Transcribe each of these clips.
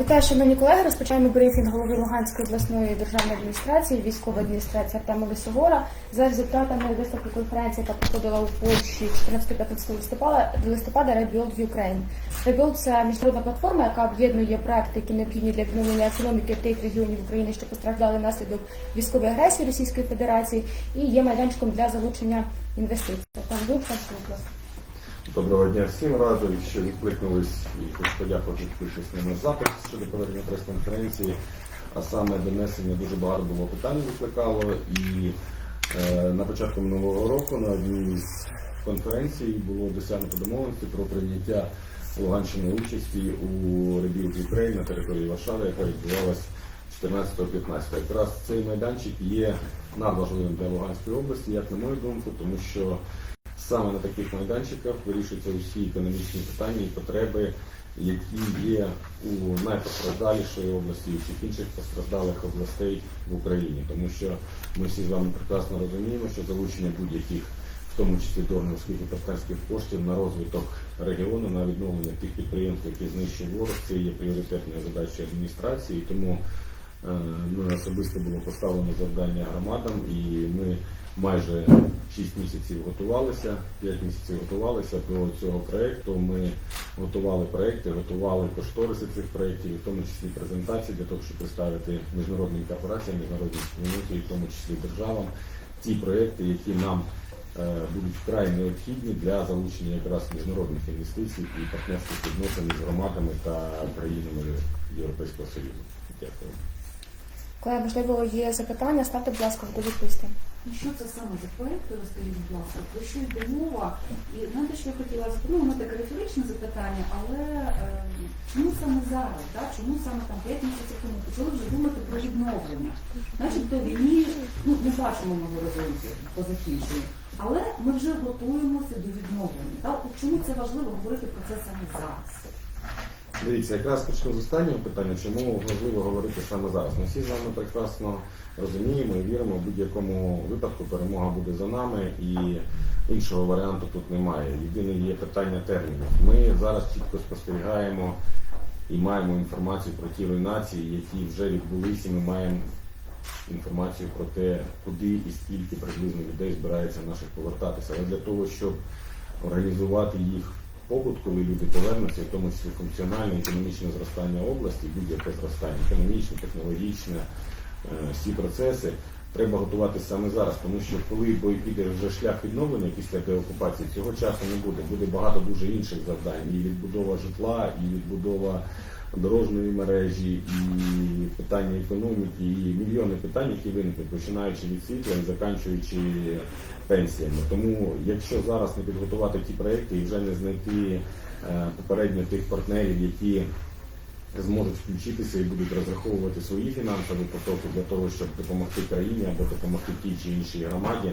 Вітаю, шановні колеги. Розпочаємо брифінг голови Луганської обласної державної адміністрації, військової адміністрації Артема Лисогора за результатами виставки конференції, яка проходила у Польщі 14-15 листопада листопада Rebuild Ukraine. Rebuild – це міжнародна платформа, яка об'єднує проекти, які необхідні для відновлення економіки тих регіонів України, що постраждали внаслідок військової агресії Російської Федерації, і є майданчиком для залучення інвестицій. Пан Вилкан, будь. Доброго дня всім радий, що відкликнулись і хочу подякувати підписчикам на запит щодо проведення прес-конференції. А саме донесення дуже багато було питань викликало. І е, на початку минулого року на одній з конференцій було досягнуто домовленості про прийняття Луганщини участі у Rebuild Ukraine на території Варшави, яка відбувалась 14-15. Якраз цей майданчик є надважливим для Луганської області, як на мою думку, тому що Саме на таких майданчиках вирішуються усі економічні питання і потреби, які є у найпостраждалішої області і всіх інших постраждалих областей в Україні. Тому що ми всі з вами прекрасно розуміємо, що залучення будь-яких, в тому числі донорських і партнерських коштів на розвиток регіону, на відновлення тих підприємств, які знищив ворог, це є пріоритетною задачею адміністрації. Тому ми особисто було поставлено завдання громадам, і ми майже 6 місяців готувалися, 5 місяців готувалися до цього проєкту. Ми готували проєкти, готували кошториси цих проєктів, в тому числі презентації для того, щоб представити міжнародним корпораціям, міжнародній спільноті, в тому числі державам, ті проєкти, які нам е, будуть вкрай необхідні для залучення якраз міжнародних інвестицій і партнерських відносин з громадами та країнами Європейського Союзу. Дякую. Колеги, можливо, є запитання, ставте, будь ласка, в відповісти. Ну, Що це саме за проєкт, розкажіть, будь ласка, про що йде мова? І знаєте, що я хотіла ну, воно таке риторичне запитання, але е, чому саме зараз, так? чому саме там 5 місяців тому почали вже думати про відновлення? Начебто війні, ну, не бачимо ми горизонті по закінченню, але ми вже готуємося до відновлення. От Чому це важливо говорити про це саме зараз? Дивіться, якраз почну з останнього питання, чому важливо говорити саме зараз. Ми всі з вами прекрасно розуміємо і віримо, в будь-якому випадку перемога буде за нами і іншого варіанту тут немає. Єдине є питання термінів. Ми зараз чітко спостерігаємо і маємо інформацію про ті руйнації, які вже відбулися, і ми маємо інформацію про те, куди і скільки приблизно людей збирається наших повертатися. Але для того, щоб організувати їх побут, коли люди повернуться, в тому числі функціональне економічне зростання області, будь-яке зростання, економічне, технологічне, е, всі процеси. Треба готувати саме зараз, тому що коли бой піде вже шлях відновлення після деокупації, цього часу не буде. Буде багато дуже інших завдань. І відбудова житла, і відбудова дорожньої мережі, і питання економіки, і мільйони питань, які виникнуть, починаючи від світла і заканчуючи пенсіями. Тому, якщо зараз не підготувати ті проекти і вже не знайти е, попередньо тих партнерів, які зможуть включитися і будуть розраховувати свої фінансові потоки для того, щоб допомогти країні або допомогти тій чи іншій громаді,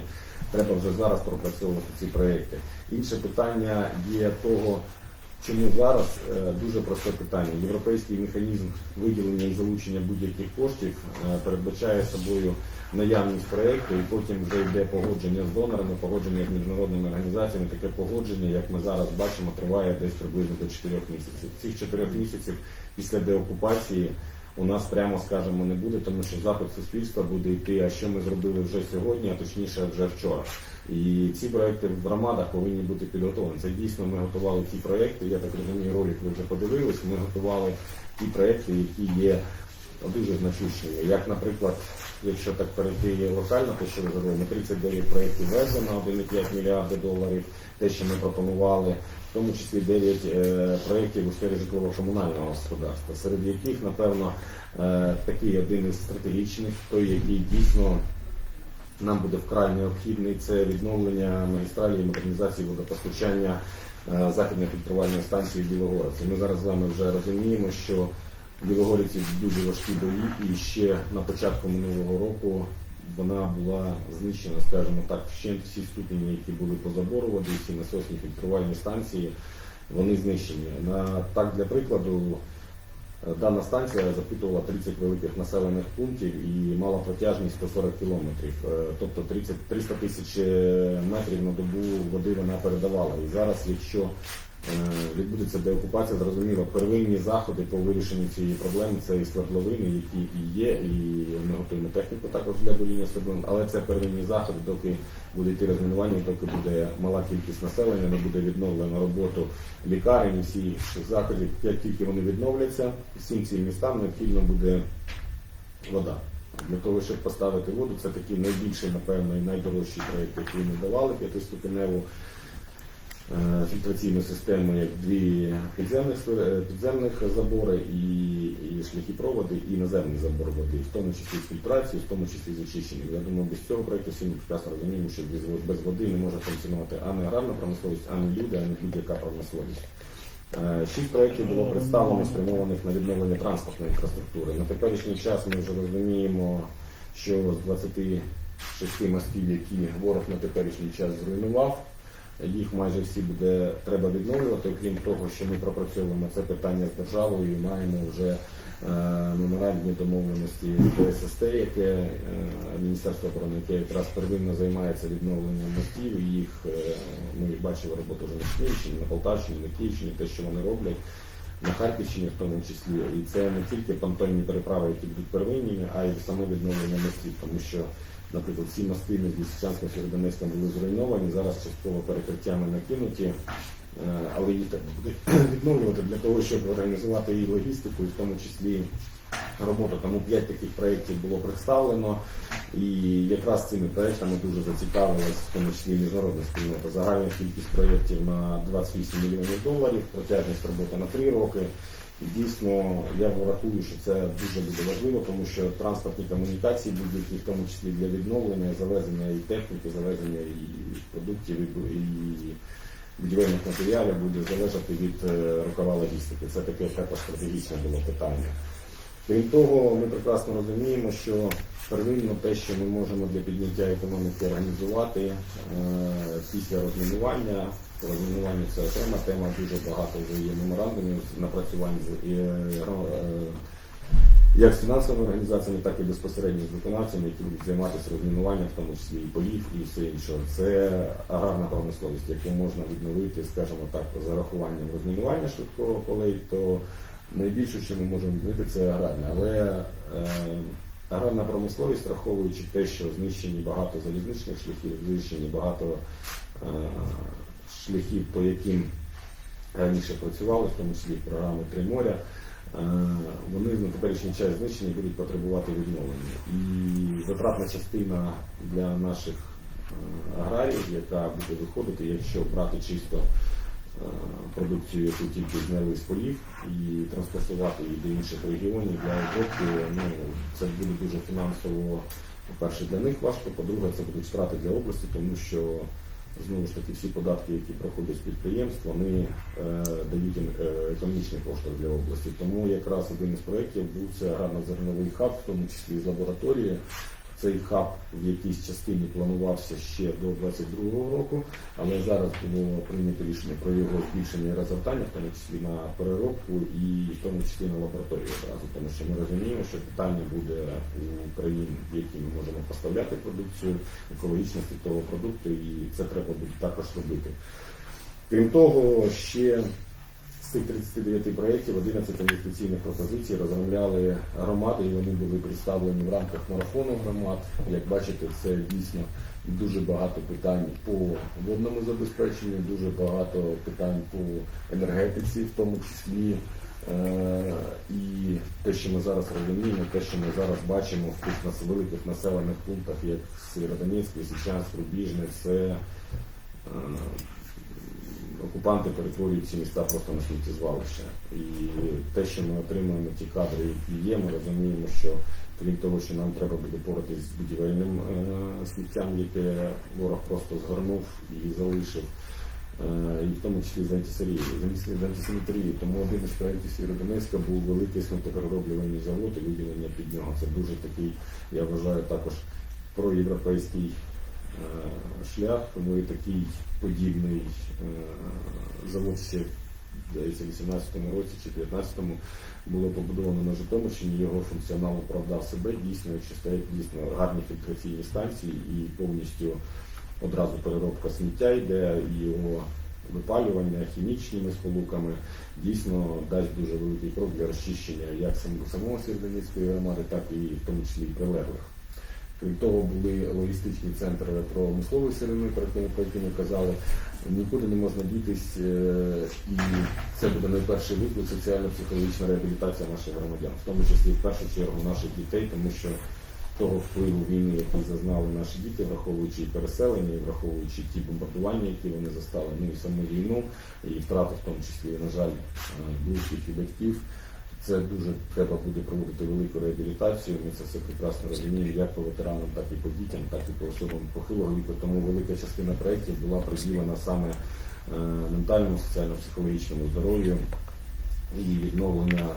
треба вже зараз пропрацьовувати ці проекти. Інше питання є того. Чому зараз Е, дуже просте питання? Європейський механізм виділення і залучення будь-яких коштів е, передбачає собою наявність проєкту, і потім вже йде погодження з донорами, погодження з міжнародними організаціями. Таке погодження, як ми зараз бачимо, триває десь приблизно до 4 місяців. Цих 4 місяців після деокупації у нас прямо скажемо не буде, тому що запит суспільства буде йти, а що ми зробили вже сьогодні, а точніше вже вчора. І ці проекти в громадах повинні бути підготовлені. Це дійсно ми готували ті проекти. Я так розумію, ролик ви вже подивились. Ми готували ті проекти, які є дуже значущими. Як, наприклад, якщо так перейти локально, те, що ви зробили, 39 проєктів везли на 1,5 мільярда доларів, те, що ми пропонували, в тому числі 9 е, проєктів у сфері житлово-комунального господарства, серед яких, напевно, е, такий один із стратегічних, той, який дійсно нам буде вкрай необхідний, це відновлення магістралі і модернізації водопостачання е, західної фільтрувальної станції Білогородці. Ми зараз з вами вже розуміємо, що в Білогородці дуже важкі бої, і ще на початку минулого року вона була знищена, скажімо так, вщент всі ступені, які були по забору води, всі насосні фільтрувальні станції, вони знищені. На так для прикладу. Дана станція запитувала 30 великих населених пунктів і мала протяжність 140 кілометрів. Е, Тобто 30, 300 тисяч е, метрів на добу води вона передавала. І зараз, якщо відбудеться деокупація, зрозуміло, первинні заходи по вирішенню цієї проблеми це і свердловини, які і є, і ми готуємо техніку також для боління свердловин, але це первинні заходи, доки буде йти розмінування, доки буде мала кількість населення, не буде відновлено роботу лікарень і всіх інших заходів. Як тільки вони відновляться, всім цим містам необхідно буде вода. Для того, щоб поставити воду, це такий найбільший, напевно, і найдорожчий проєкт, який ми давали п'ятиступеневу е, фільтраційну систему, як дві підземних, е, підземних забори і, і шляхи проводи, і наземний забор води, в тому числі з фільтрацією, в тому числі з очищенням. Я думаю, без цього проєкту всі ми прекрасно розуміємо, що без, без води не може функціонувати ані аграрна промисловість, ані люди, ані будь-яка промисловість. Е, Шість проєктів було представлено, спрямованих на відновлення транспортної інфраструктури. На теперішній час ми вже розуміємо, що з 26 мостів, які ворог на теперішній час зруйнував, їх майже всі буде треба відновлювати. Окрім того, що ми пропрацьовуємо це питання з державою маємо вже е, меморандні домовленості ПССТ, яке е, Міністерство оборони, яке якраз первинно займається відновленням мостів. І їх е, ми бачили роботу вже на Хмельниччині, на Полтавщині, на Київщині, те, що вони роблять. На Харківщині в тому числі, і це не тільки понтонні переправи, які будуть первинніми, а й саме відновлення мостів, тому що, наприклад, всі мости між Лисичанськом і були зруйновані, зараз частково перекриттями накинуті, е, але їх треба буде відновлювати для того, щоб організувати і логістику, і в тому числі роботу. Тому п'ять таких проєктів було представлено, і якраз цими проєктами дуже зацікавилась, в тому числі міжнародна спільнота. Загальна кількість проєктів на 28 мільйонів доларів, протяжність роботи на 3 роки. Дійсно, я врахую, що це дуже буде важливо, тому що транспортні комунікації будь-які, в тому числі для відновлення, завезення і техніки, завезення і продуктів, і будівельних матеріалів буде залежати від е, рукава логістики. Це таке стратегічне було питання. Крім того, ми прекрасно розуміємо, що первинно те, що ми можемо для підняття економіки організувати е, після розмінування. Розмінування це окрема тема, дуже багато вже є меморандумів напрацювань з е, е, як з фінансовими організаціями, так і безпосередньо з виконавцями, які будуть займатися розмінуванням, в тому числі і полів, і все інше. Це аграрна промисловість, яку можна відновити, скажімо так, з зарахуванням розмінування швидкого полей, то найбільше, що ми можемо відновити, це аграрна. Але е, аграрна промисловість, враховуючи те, що знищені багато залізничних шляхів, знищені багато е, шляхів, по яким раніше працювали, в тому числі програми Три моря. Е, Вони на теперішній час знищені будуть потребувати відновлення. І витратна частина для наших е, аграріїв, яка буде виходити, якщо брати чисто продукцію, яку тільки зняли з полів, і транспортувати її до інших регіонів для обробки, ну, це буде дуже фінансово, по-перше, для них важко, по-друге, це будуть втрати для області, тому що знову ж таки всі податки, які проходять з підприємств, вони е, дають е, економічний поштовх для області. Тому якраз один із проєктів був це аграрно-зерновий хаб, в тому числі з лабораторії. Цей хаб в якійсь частині планувався ще до 22-го року, але зараз було прийнято рішення про його збільшення і розгортання, в тому числі на переробку і в тому числі на лабораторію одразу, тому що ми розуміємо, що питання буде у країн, в які ми можемо поставляти продукцію, екологічності того продукту, і це треба буде також робити. Крім того, ще цих 39 проєктів 11 інвестиційних пропозицій розробляли громади, і вони були представлені в рамках марафону громад. Як бачите, це дійсно дуже багато питань по водному забезпеченню, дуже багато питань по енергетиці, в тому числі. Е, І те, що ми зараз розуміємо, те, що ми зараз бачимо в тих великих населених пунктах, як Сєвєродонецьк, Лисичанськ, Рубіжне, це е, окупанти перетворюють ці міста просто на сміттєзвалище. І те, що ми отримуємо ті кадри, які є, ми розуміємо, що крім того, що нам треба буде поратись з будівельним е, сміттям, яке ворог просто згорнув і залишив. е, І в тому числі з антисанітарією. Тому один із проєктів Сєвєродонецька був великий сміттєперероблювальний завод і виділення під нього. Це дуже такий, я вважаю, також проєвропейський шлях, тому і такий подібний е, завод ще здається, в 18-му році чи 19-му було побудовано на Житомирщині, його функціонал оправдав себе дійсно, якщо стоять дійсно гарні фільтраційні станції і повністю одразу переробка сміття йде, і його випалювання хімічними сполуками дійсно дасть дуже великий крок для розчищення як самого Сєвєродонецької громади, так і в тому числі і прилеглих. Крім того, були логістичні центри промислової сировини, про які, ми казали. Нікуди не можна дітись, е, і це буде найперший виклик соціально-психологічна реабілітація наших громадян, в тому числі в першу чергу наших дітей, тому що того впливу війни, який зазнали наші діти, враховуючи і переселення, і враховуючи ті бомбардування, які вони застали, ну і саму війну, і втрати, в тому числі, на жаль, е, близьких і батьків. Це дуже треба буде проводити велику реабілітацію. Ми це все прекрасно розуміємо, як по ветеранам, так і по дітям, так і по особам похилого віку. Тому велика частина проєктів була приділена саме е, ментальному, соціально-психологічному здоров'ю і відновлення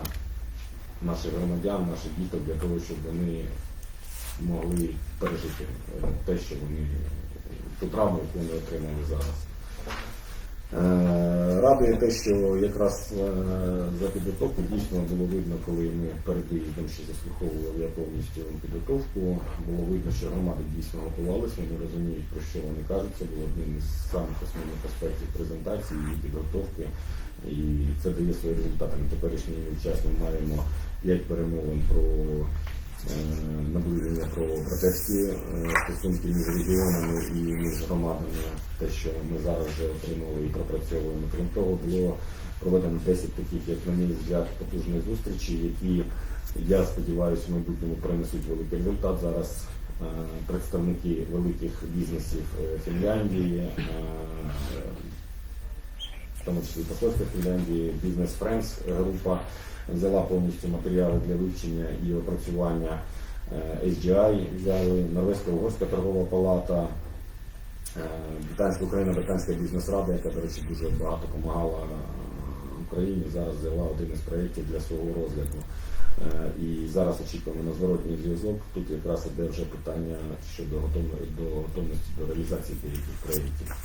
наших громадян, наших діток для того, щоб вони могли пережити е, те, що вони ту травму, яку вони отримали зараз. Е, Радує те, що якраз е, за підготовку дійсно було видно, коли ми перед виїздом ще заслуховували я повністю підготовку. Було видно, що громади дійсно готувалися, вони розуміють, про що вони кажуть. Це було одним із самих основних аспектів презентації і підготовки. І це дає свої результати. На теперішній час ми маємо п'ять перемовин про наближення про братерські е, стосунки між регіонами і між громадами, те, що ми зараз вже отримали і пропрацьовуємо. Крім того, було проведено 10 таких, як на мій взгляд, потужних зустрічей, які я сподіваюся, в майбутньому принесуть великий результат. Зараз е, представники великих бізнесів е, Фінляндії. е, в тому числі посольство Фінляндії, Business Friends група взяла повністю матеріали для вивчення і опрацювання е, HDI, взяли Норвезька угорська торгова палата, е, Британська Україна, Британська бізнес-рада, яка, до речі, дуже багато допомагала е, Україні. Зараз взяла один із проєктів для свого розгляду. І зараз очікуємо на зворотній зв'язок. Тут якраз іде вже питання щодо готовності до готовності до реалізації деяких проєктів.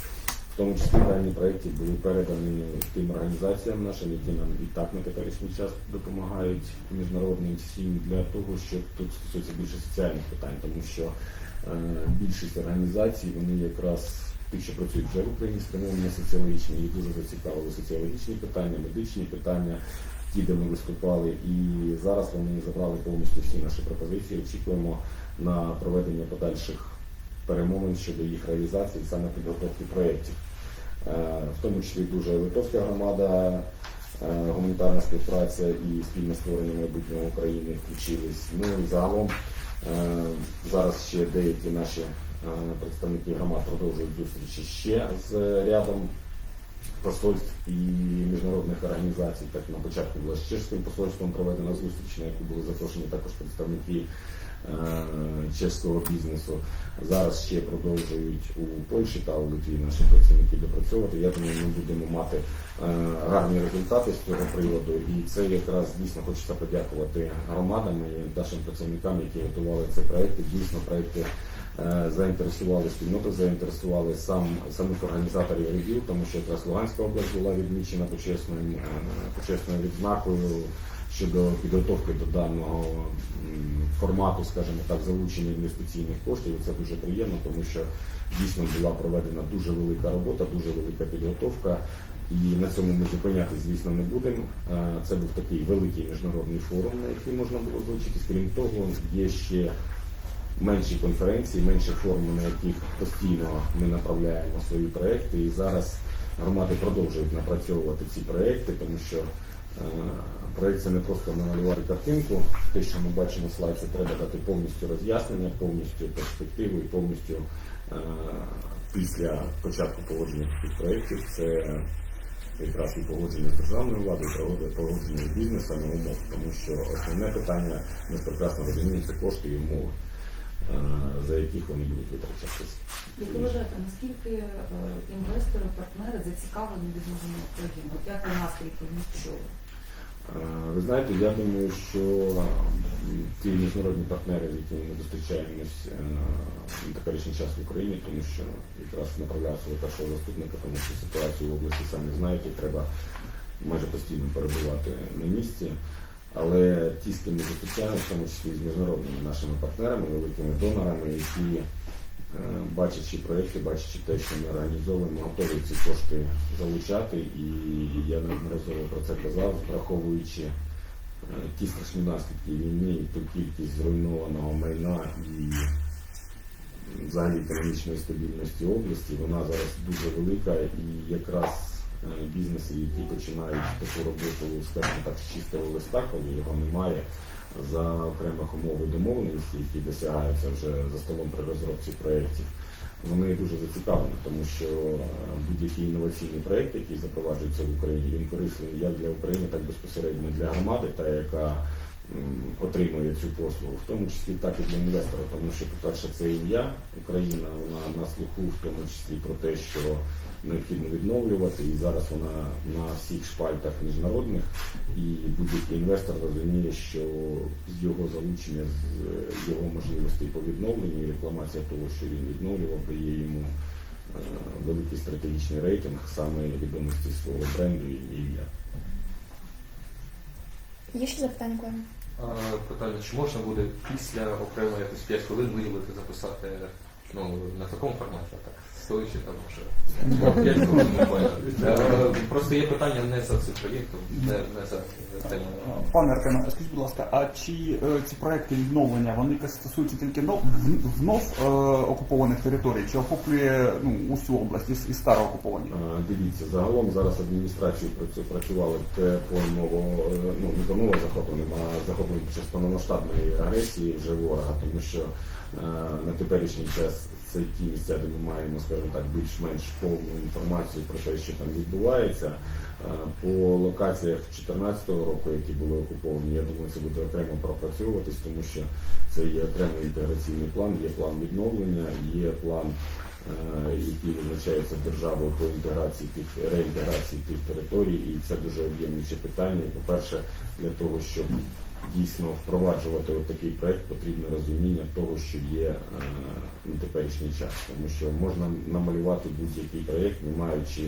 В тому числі дані проєкти були передані тим організаціям нашим, які нам і так на теперішній час допомагають міжнародним всім для того, щоб тут стосується більше соціальних питань, тому що е, більшість організацій вони якраз ті, що працюють вже в Україні, спрямовані соціологічні, їх дуже зацікавили соціологічні питання, медичні питання, ті, де ми виступали, і зараз вони забрали повністю всі наші пропозиції. Очікуємо на проведення подальших перемовин щодо їх реалізації саме підготовки проєктів. Е, В тому числі дуже литовська громада, е, гуманітарна співпраця і спільне створення майбутнього України включились. Ну і загалом е, зараз ще деякі наші представники громад продовжують зустрічі ще з рядом посольств і міжнародних організацій. Так на початку була з чеським посольством проведена зустріч, на яку були запрошені також представники чеського бізнесу. Зараз ще продовжують у Польщі та у Литві наші працівники допрацьовувати. Я думаю, ми будемо мати е, гарні результати з цього приводу. І це якраз дійсно хочеться подякувати громадам і нашим працівникам, які готували ці проекти. Дійсно, проекти е, заінтересували спільноту, заінтересували сам самих організаторів ревів, тому що якраз Луганська область була відмічена почесною, е, почесною відзнакою щодо підготовки до даного формату, скажімо так, залучення інвестиційних коштів. Це дуже приємно, тому що дійсно була проведена дуже велика робота, дуже велика підготовка. І на цьому ми зупинятися, звісно, не будемо. Е, Це був такий великий міжнародний форум, на який можна було залучитись. Крім того, є ще менші конференції, менші форуми, на яких постійно ми направляємо свої проекти. І зараз громади продовжують напрацьовувати ці проекти, тому що е, це не просто намалювати картинку. Те, що ми бачимо слайд, це треба дати повністю роз'яснення, повністю перспективу і повністю е, після початку погодження таких проєктів це якраз і погодження з державною владою, погодження з бізнесом і умов, тому що основне питання ми прекрасно розуміємо, це кошти і умови, е, за яких вони будуть витрачатися. Як вважаєте, наскільки е, інвестори, партнери зацікавлені в відновленні України? От як ви настрій? Е, Ви знаєте, я думаю, що ті міжнародні партнери, з якими ми зустрічаємось е, на теперішній час в Україні, тому що якраз направляв свого першого заступника, тому що ситуацію в області самі знаєте, треба майже постійно перебувати на місці. Але ті, з ким ми зустрічаємося, в тому числі з міжнародними нашими партнерами, великими донорами, які е, бачачи проєкти, бачачи те, що ми організовуємо, готові ці кошти залучати. І я неодноразово про це казав, враховуючи е, ті страшні наслідки війни, ту кількість зруйнованого майна і взагалі економічної стабільності області, вона зараз дуже велика і якраз е, бізнеси, які починають таку роботу, скажімо так, з чистого листа, коли його немає, за окремих умов і домовленості, які досягаються вже за столом при розробці проєктів, вони дуже зацікавлені, тому що е, будь-який інноваційний проєкт, який запроваджується в Україні, він корисний як для України, так безпосередньо для громади, та яка отримує цю послугу, в тому числі так і для інвестора, тому що, по-перше, це ім'я. Україна, вона на слуху, в тому числі про те, що необхідно відновлювати, і зараз вона на всіх шпальтах міжнародних, і будь-який інвестор розуміє, що з його залучення, з е, його можливостей по відновленню, і рекламація того, що він відновлював, дає йому е, великий стратегічний рейтинг саме відомості свого бренду і ім'я. Є ще запитання, колеги? Питання, чи можна буде після окремо якось 5 хвилин виділити, записати ну, на такому форматі, так, стоячи там вже 5 хвилин буквально. Е, Просто є питання не за цим проєктом, не, не за темою. Пане Артеме, скажіть, будь ласка, а чи е, ці проекти відновлення вони стосуються тільки нов, в- е, окупованих територій, чи охоплює ну, усю область із, із староокуповані? Е, Дивіться, загалом зараз адміністрації працю- працювали те по ново, е, ну не по ново захопленим, а захопленим під час повномасштабної агресії вже ворога, тому що е, на теперішній час це ті місця, де ми маємо, скажімо так, більш-менш повну інформацію про те, що там відбувається. Е, По локаціях 2014 року, які були окуповані, я думаю, це буде окремо пропрацьовуватись, тому що це є окремий інтеграційний план, є план відновлення, є план е, який визначається державою по інтеграції тих реінтеграції тих територій, і це дуже об'ємніші питання. І, По-перше, для того, щоб дійсно впроваджувати такий проект, потрібне розуміння того, що є е, на теперішній час, тому що можна намалювати будь-який проєкт, не маючи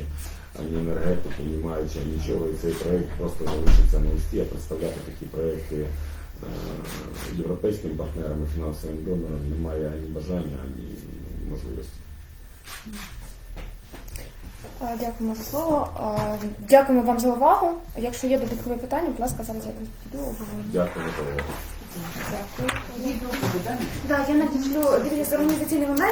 ані енергетики, не маючи нічого, і цей проєкт просто залишиться на листі, а представляти такі проєкти е, європейським партнерам і фінансовим донорам немає ані бажання, ані можливості. Е, Дякуємо за слово. Е, Дякуємо вам за увагу. Якщо є додаткові питання, будь ласка, зараз я піду обговоримо. Дякую за увагу. Дякую. Так, я надішлю дивіться організаційний момент.